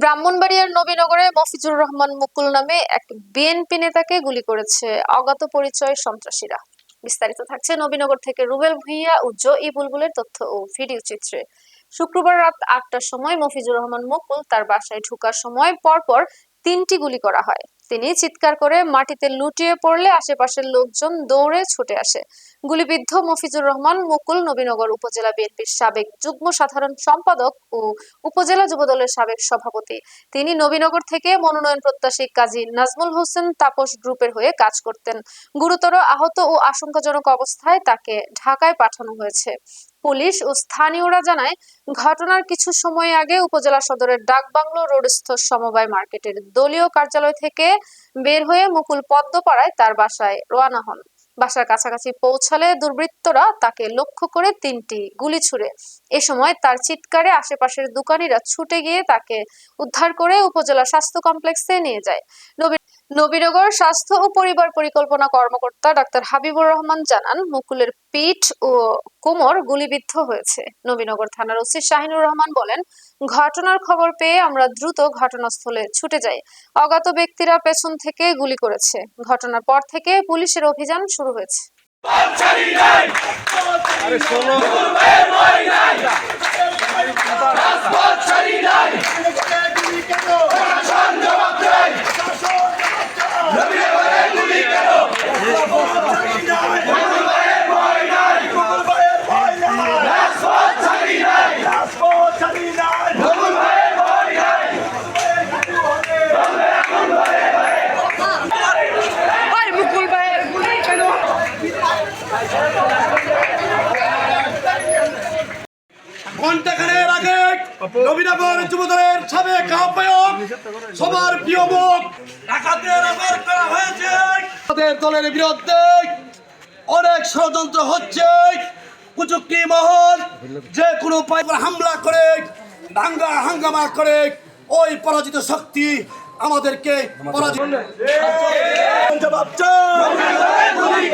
ব্রাহ্মণবাড়িয়ার নবীনগরে মফিজুর রহমান মুকুল নামে এক বিএনপি নেতাকে গুলি করেছে অজ্ঞাত পরিচয় সন্ত্রাসীরা। বিস্তারিত থাকছে নবীনগর থেকে রুবেল ভুইয়া ও জো ই বুলবুলের তথ্য ও ভিডিও চিত্রে। শুক্রবার রাত আটটার সময় মফিজুর রহমান মুকুল তার বাসায় ঢুকার সময় পরপর তিনটি গুলি করা হয়। তিনি চিৎকার করে মাটিতে লুটিয়ে পড়লে আশেপাশের লোকজন দৌড়ে ছুটে আসে। গুলিবিদ্ধ মফিজুর রহমান মুকুল নবীনগর উপজেলা বিএনপির সাবেক যুগ্ম সাধারণ সম্পাদক ও উপজেলা যুবদলের সাবেক সভাপতি। তিনি নবীনগর থেকে মনোনয়ন প্রত্যাশী কাজী নাজমুল হোসেন তাপস গ্রুপের হয়ে কাজ করতেন। গুরুতর আহত ও আশঙ্কাজনক অবস্থায় তাকে ঢাকায় পাঠানো হয়েছে। পুলিশ ও স্থানীয়রা জানায়, ঘটনার কিছু সময় আগে উপজেলা সদরের ডাকবাংলো রোডস্থ সমবায় মার্কেটের দলীয় কার্যালয় থেকে বের হয়ে মুকুল পদ্মপাড়ায় তার বাসায় রওনা হন। বাসার কাছাকাছি পৌঁছালে দুর্বৃত্তরা তাকে লক্ষ্য করে তিনটি গুলি ছুড়ে। এ সময় তার চিৎকারে আশেপাশের দোকানিরা ছুটে গিয়ে তাকে উদ্ধার করে উপজেলা স্বাস্থ্য কমপ্লেক্সে নিয়ে যায়। নবীনগর স্বাস্থ্য ও পরিবার পরিকল্পনা কর্মকর্তা ডাক্তার হাবিবুর রহমান জানান মুকুলের পিঠ ও কোমর গুলিবিদ্ধ হয়েছে। নবীনগর থানার ওসি শাহিনুর রহমান বলেন ঘটনার খবর পেয়ে আমরা দ্রুত ঘটনাস্থলে ছুটে যাই। অজ্ঞাত ব্যক্তিরা পেছন থেকে গুলি করেছে। ঘটনার পর থেকে পুলিশের অভিযান শুরু হয়েছে। আগে নবীনগর যুবদলের সাবেক আহ্বায়ক সবার প্রিয় মুখ ঢাকাতে রেফার করা হয়েছে। আমাদের দলের বিরুদ্ধে অনেক ষড়যন্ত্র হচ্ছে। কুচুক্তি মহল যে কোনো হামলা করে দাঙ্গা হাঙ্গামা করে ওই পরাজিত শক্তি আমাদেরকে পরাজিত জবাব চাই।